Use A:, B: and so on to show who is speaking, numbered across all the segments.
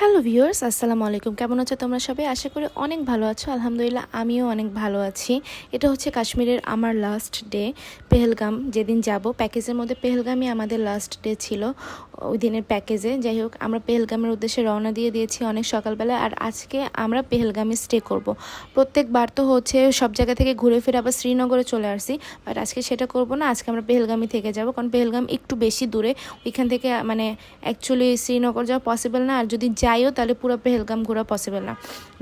A: Hello viewers, আসসালামু আলাইকুম। কেমন আছো তোমরা সবাই? আশা করি অনেক ভালো আছো। আলহামদুলিল্লাহ, আমিও অনেক ভালো আছি। এটা হচ্ছে কাশ্মীরের আমার লাস্ট ডে পেহেলগাম। যেদিন যাব, প্যাকেজের মধ্যে পেহেলগামই আমাদের লাস্ট ডে ছিল, ওই দিনের প্যাকেজে। যাই হোক, আমরা পেহেলগামের উদ্দেশ্যে রওনা দিয়ে দিয়েছি অনেক সকালবেলা, আর আজকে আমরা পেহেলগামে স্টে করব। প্রত্যেকবার তো হচ্ছে সব জায়গা থেকে ঘুরে ফিরে আবার শ্রীনগরে চলে আসছি বাট আজকে সেটা করব না। আজকে আমরা পেহেলগামই থেকে যাব, কারণ পেহেলগাম একটু বেশি দূরে। ওইখান থেকে মানে অ্যাকচুয়ালি শ্রীনগর যাওয়া পসিবল না। আর যদি যাইও, তাহলে পুরো পেহেলগাম ঘোরা পসিবল না।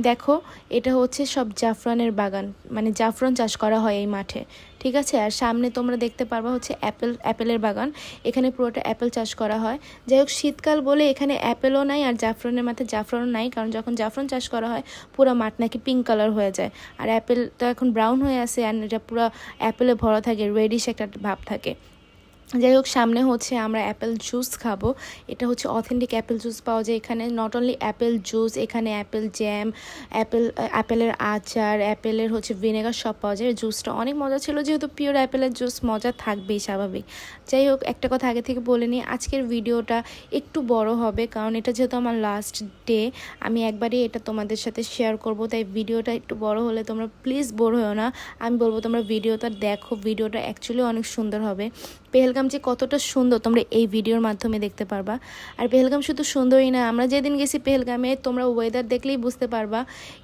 A: দেখো, এটা হচ্ছে সব জাফরানের বাগান। মানে জাফরান চাষ করা হয় এই মাঠে, ঠিক আছে? আর সামনে তোমরা দেখতে পারবা হচ্ছে অ্যাপেল, অ্যাপেলের বাগান। এখানে পুরোটা অ্যাপেল চাষ করা হয়। যাই হোক, শীতকাল বলে এখানে অ্যাপেলও নাই আর জাফরানের মাথায় জাফরানও নাই, কারণ যখন জাফরান চাষ করা হয়, পুরো মাঠ নাকি পিঙ্ক কালার হয়ে যায়। আর অ্যাপেল তো এখন ব্রাউন হয়ে আসে অ্যান্ড এটা পুরো অ্যাপেলে ভরা থাকে রেডিশ একটা ভাব থাকে। যাই হোক সামনে হচ্ছে আমরা অ্যাপেল জুস খাব। এটা হচ্ছে অথেন্টিক অ্যাপেল জুস পাওয়া যায় এখানে। নট অনলি অ্যাপেল জুস, এখানে অ্যাপেল জ্যাম অ্যাপেল অ্যাপেলের আচার, অ্যাপেলের হচ্ছে ভিনেগার সব পাওয়া যায়। জুসটা অনেক মজা ছিল, যেহেতু পিওর অ্যাপেলের জুস মজা থাকবেই স্বাভাবিক। যাই হোক একটা কথা আগে থেকে বলে নিই, আজকের ভিডিওটা একটু বড় হবে, কারণ এটা যেহেতু আমার লাস্ট ডে আমি একবারই এটা তোমাদের সাথে শেয়ার করব। তাই ভিডিওটা একটু বড় হলে তোমরা প্লিজ বোর হও না। আমি বলব, তোমরা ভিডিওটা দেখো, ভিডিওটা অ্যাকচুয়ালি অনেক সুন্দর হবে। পেহেলগাম যে কতটা সুন্দর তোমরা এই ভিডিওর মাধ্যমে দেখতে পারবা। আর পেহেলগাম শুধু সুন্দরই না, আমরা যেদিন গেছি পেহেলগামে, তোমরা ওয়েদার দেখলেই বুঝতে পারবা,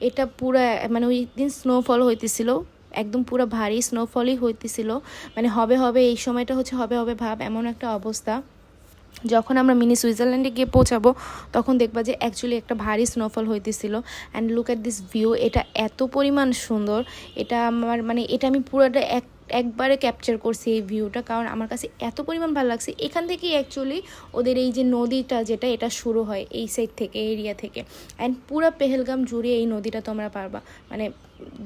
A: এটা পুরা মানে ওই দিন স্নোফল হইতেছিল, একদম পুরো ভারী স্নোফলই হইতেছিল। মানে হবে হবে, এই সময়টা হচ্ছে হবে হবে ভাব, এমন একটা অবস্থা। যখন আমরা মিনি সুইজারল্যান্ডে গিয়ে পৌঁছাবো, তখন দেখবা যে অ্যাকচুয়ালি একটা ভারী স্নোফল হইতেছিল। And look at this view এটা এত পরিমাণ সুন্দর। এটা আমার মানে এটা আমি পুরোটা এক, একবারে ক্যাপচার করছি এই ভিউটা কারণ আমার কাছে এত পরিমাণ ভালো লাগছে। এখান থেকেই অ্যাকচুয়ালি ওদের এই যে নদীটা যেটা, এটা শুরু হয় এই সাইড থেকে এরিয়া থেকে। অ্যান্ড পুরো পেহেলগাম জুড়ে এই নদীটা তোমরা পারবা। মানে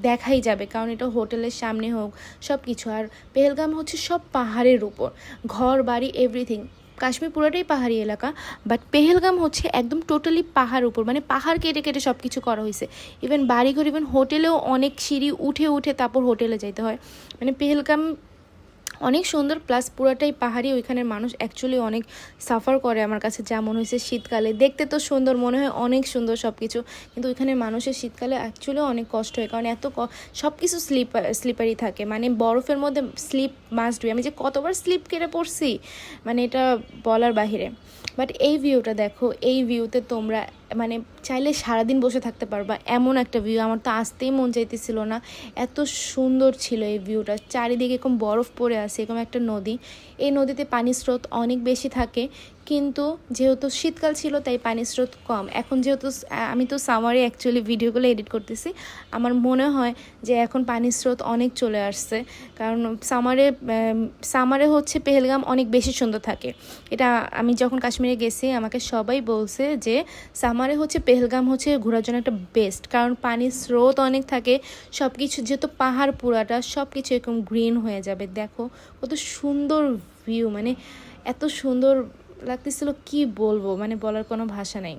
A: দেখাই যাবে, কারণ এটা হোটেলের সামনে হোক সব কিছু আর পেহেলগাম হচ্ছে সব পাহাড়ের উপর। ঘর, বাড়ি এভরিথিং কাশ্মীর পুরোটাই পাহাড়ি এলাকা বাট পেহেলগাম হচ্ছে একদম টোটালি পাহাড় উপর মানে পাহাড় কেটে কেটে সব কিছু করা হয়েছে। ইভেন বাড়িঘর ইভেন হোটেলেও অনেক সিঁড়ি উঠে উঠে তারপর হোটেলে যাইতে হয়। মানে পেহেলগাম অনেক সুন্দর প্লাস পুরাটাই পাহাড়ি, ওইখানের মানুষ অ্যাকচুয়ালি অনেক সাফার করে আমার কাছে, যা মনে হয়েছে শীতকালে। দেখতে তো সুন্দর, মনে হয় অনেক সুন্দর সব কিছু কিন্তু ওইখানের মানুষের শীতকালে অ্যাকচুয়ালি অনেক কষ্ট হয়, কারণ এত সব কিছু স্লিপ স্লিপারি থাকে। মানে বরফের মধ্যে স্লিপ মাস্ট বি আমি যে কতবার স্লিপ কেটে পড়ছি মানে এটা বলার বাহিরে। বাট এই ভিউটা দেখো, এই ভিউতে তোমরা মানে চাইলে সারাদিন বসে থাকতে পারবা। এমন একটা ভিউ আমার তো আসতেই মন চাইতেছিল না। এত সুন্দর ছিল এই ভিউটা চারিদিকে এরকম বরফ পড়ে আছে, এরকম একটা নদী। এই নদীতে পানির স্রোত অনেক বেশি থাকে, কিন্তু যেহেতু শীতকাল ছিল, তাই পানির স্রোত কম। এখন যেহেতু আমি তো সামারে অ্যাকচুয়ালি ভিডিওগুলো এডিট করতেছি। আমার মনে হয় যে এখন পানির স্রোত অনেক চলে আসছে। কারণ সামারে সামারে হচ্ছে পেহেলগাম অনেক বেশি সুন্দর থাকে। এটা আমি যখন কাশ্মীরে গেছি, আমাকে সবাই বলছে যে সামারে হচ্ছে পেহেলগাম হচ্ছে ঘোরার জন্য একটা বেস্ট কারণ পানির স্রোত অনেক থাকে সব কিছু যেহেতু পাহাড় পুরাটা সব কিছু এরকম গ্রিন হয়ে যাবে। দেখো, কত সুন্দর ভিউ মানে এত সুন্দর লাগতেছিল, কি বলব? মানে বলার কোনো ভাষা নেই।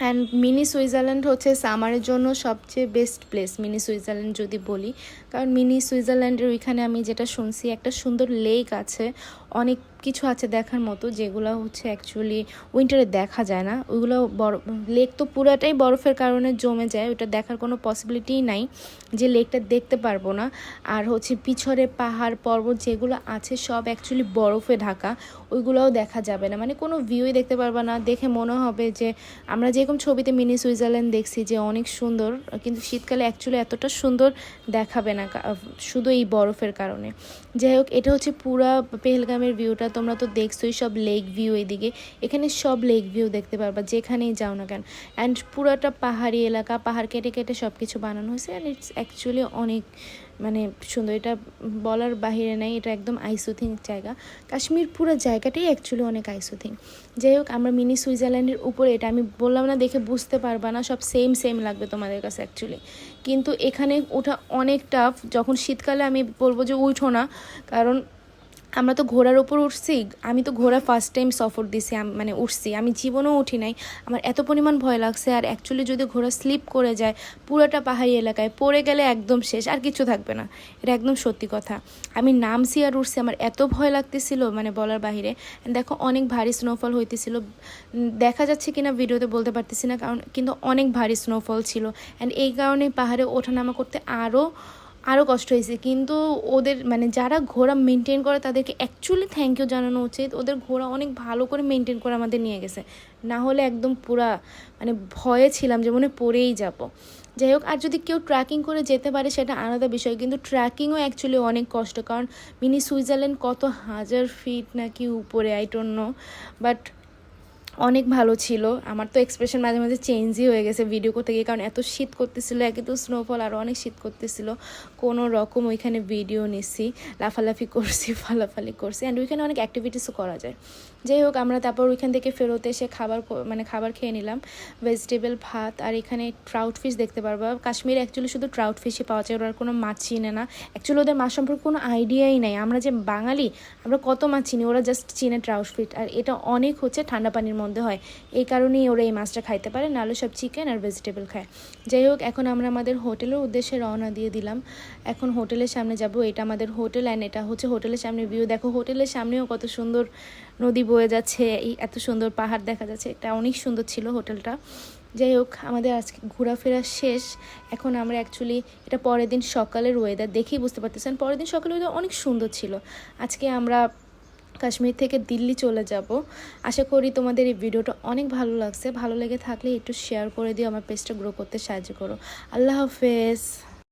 A: অ্যান্ড মিনি সুইজারল্যান্ড হচ্ছে সামারের জন্য সবচেয়ে বেস্ট প্লেস মিনি সুইজারল্যান্ড যদি বলি। কারণ মিনি সুইজারল্যান্ডের ওইখানে আমি যেটা শুনছি, একটা সুন্দর লেক আছে অনেক কিছু আছে দেখার মতো যেগুলো হচ্ছে অ্যাকচুয়ালি উইন্টারে দেখা যায় না। ওইগুলো বরফ লেক তো পুরাটাই বরফের কারণে জমে যায় ওটা দেখার কোনো পসিবিলিটিই নাই যে লেকটা দেখতে পারব না। আর হচ্ছে পিছরে পাহাড়, পর্বত যেগুলো আছে সব অ্যাকচুয়ালি বরফে ঢাকা, ওইগুলোও দেখা যাবে না। মানে কোনো ভিউই দেখতে পারবা না। দেখে মনে হবে যে আমরা যেরকম ছবিতে মিনি সুইজারল্যান্ড দেখছি যে অনেক সুন্দর, কিন্তু শীতকালে অ্যাকচুয়ালি এতটা সুন্দর দেখাবে না শুধু এই বরফের কারণে। যাই হোক, এটা হচ্ছে পুরা পেহেলগামের ভিউটা তোমরা তো দেখছোই সব লেক ভিউ এদিকে। এখানে সব লেক ভিউ দেখতে পারবা, যেখানেই যাও না কেন। অ্যান্ড পুরোটা পাহাড়ি এলাকা, পাহাড় কেটে কেটে সব কিছু বানানো হয়েছে অ্যান্ড ইটস অ্যাকচুয়ালি অনেক মানে সুন্দর। এটা বলার বাহিরে নাই, এটা একদম আইসোথিং জায়গা। কাশ্মীর পুরো জায়গাটাই অ্যাকচুয়ালি অনেক আইসোথিং যাই হোক, আমরা মিনি সুইজারল্যান্ডের উপরে, এটা আমি বললাম না দেখে বুঝতে পারবা না, সব সেম সেম লাগবে তোমাদের কাছে অ্যাকচুয়ালি কিন্তু এখানে ওঠা অনেক টাফ যখন শীতকালে আমি বলব যে উঠো না, কারণ আমরা তো ঘোড়ার ওপর উঠছি, আমি তো ঘোড়া ফার্স্ট টাইম সফর দিছি মানে উঠছি। আমি জীবনেও উঠি নাই। আমার এত পরিমাণ ভয় লাগছে, আর অ্যাকচুয়ালি যদি ঘোড়া স্লিপ করে যায়, পুরোটা পাহাড়ি এলাকায় পড়ে গেলে একদম শেষ, আর কিছু থাকবে না। এটা একদম সত্যি কথা। আমি নামছি আর উঠছি, আমার এত ভয় লাগতেছিল মানে বলার বাহিরে। দেখো, অনেক ভারী স্নোফল হইতেছিল। দেখা যাচ্ছে কিনা ভিডিওতে বলতে পারতেছি না, কারণ কিন্তু অনেক ভারী স্নোফল ছিল। অ্যান্ড এই কারণে পাহাড়ে ওঠানামা করতে আরও আরও কষ্ট হয়েছে। কিন্তু ওদের মানে যারা ঘোড়া মেনটেন করে তাদেরকে অ্যাকচুয়ালি থ্যাংক ইউ জানানো উচিত। ওদের ঘোড়া অনেক ভালো করে মেনটেন করে আমাদের নিয়ে গেছে। না হলে একদম পুরা মানে ভয়ে ছিলাম যে মনে পড়েই যাব। যাই হোক, আর যদি কেউ ট্র্যাকিং করে যেতে পারে সেটা আলাদা বিষয়। কিন্তু ট্র্যাকিংও অ্যাকচুয়ালি অনেক কষ্ট। কারণ মিনি সুইজারল্যান্ড কত হাজার ফিট নাকি উপরে আই নো বাট অনেক ভালো ছিল। আমার তো এক্সপ্রেশন মাঝে মাঝে চেঞ্জই হয়ে গেছে ভিডিও করতে গিয়ে। কারণ এত শীত করতেছিল, একে তো স্নোফল আরও অনেক শীত করতেছিল। কোনো রকম ওইখানে ভিডিও নিছি, লাফালাফি করছি, ফালাফালি করছি। অ্যান্ড ওইখানে অনেক অ্যাক্টিভিটিসও করা যায়। যাই হোক আমরা তারপর ওইখান থেকে ফেরত এসে খাবার মানে খাবার খেয়ে নিলাম। ভেজিটেবল ভাত, আর এখানে ট্রাউট ফিশ দেখতে পারবা। কাশ্মীরে অ্যাকচুয়ালি শুধু ট্রাউট ফিশই পাওয়া যায়, ওরা কোনো মাছ চিনে না। অ্যাকচুয়ালি ওদের মাছ সম্পর্কে কোনো আইডিয়াই নাই। আমরা যে বাঙালি, আমরা কত মাছ চিনি? ওরা জাস্ট চিনে ট্রাউট ফিট আর এটা অনেক হচ্ছে ঠান্ডা পানির মধ্যে হয়। এই কারণেই ওরা এই মাছটা খাইতে পারে, নাহলে সব চিকেন আর ভেজিটেবল খায়। যাই হোক এখন আমরা আমাদের হোটেলের উদ্দেশ্যে রওনা দিয়ে দিলাম। এখন হোটেলের সামনে যাব। এটা আমাদের হোটেল অ্যান্ড এটা হচ্ছে হোটেলের সামনে ভিউ দেখো, হোটেলের সামনেও কত সুন্দর নদী বয়ে যাচ্ছে, এই এত সুন্দর পাহাড় দেখা যাচ্ছে, এটা অনেক সুন্দর ছিল হোটেলটা। যাই হোক, আমাদের আজকে ঘোরাফেরা শেষ। এখন আমরা অ্যাকচুয়ালি এটা পরের দিন সকালের ওয়েদার দেখেই বুঝতে পারতেছেন। পরের দিন সকালের ওয়েদার অনেক সুন্দর ছিল। আজকে আমরা কাশ্মীর থেকে দিল্লি চলে যাব। আশা করি তোমাদের এই ভিডিওটা অনেক ভালো লাগছে। ভালো লেগে থাকলে একটু শেয়ার করে দিও, আমার পেজটা গ্রো করতে সাহায্য করো। আল্লাহ হাফেজ।